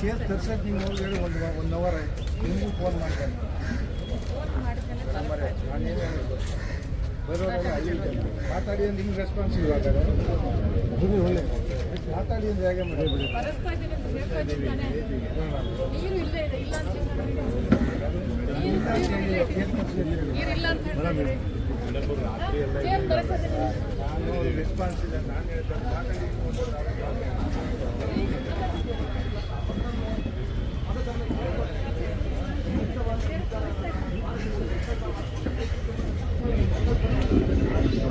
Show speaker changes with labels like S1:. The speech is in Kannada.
S1: ಚೇರ್
S2: ತರ್ಸೋದು ನೀವು ಹೋಗಿ ಹೇಳಿ ಒಂದು ಒನ್ ಅವರ್. ಆಯಿತು ನಿಮಗೂ ಫೋನ್ ಮಾಡಿದೆ
S1: ಫೋನ್ ಮಾಡಿದ್ಮೇಲೆ ತರಿಸ್ತಾ ಇದ್ದೀವಿ
S2: ನಾನು ಏನು ಹೇಳಿದ್ದು ಬರೋರೆಲ್ಲ ಅಲ್ಲಿ. ಮಾತಾಡಿ ಅಂದ್ರೆ ಹಿಂಗೆ ರೆಸ್ಪಾನ್ಸ್ ಇವಾಗ ಗುರು ಒಳ್ಳೆ. ಮಾತಾಡಿ ಅಂದ್ರೆ ಹೇಗೆ ಮಾಡಿ
S1: ತರಿಸ್ತಾ ಇಲ್ಲ ಅಂತ ಹೇಳ್ತಾ ಇದ್ದೀವಿ
S2: ತಾನೇ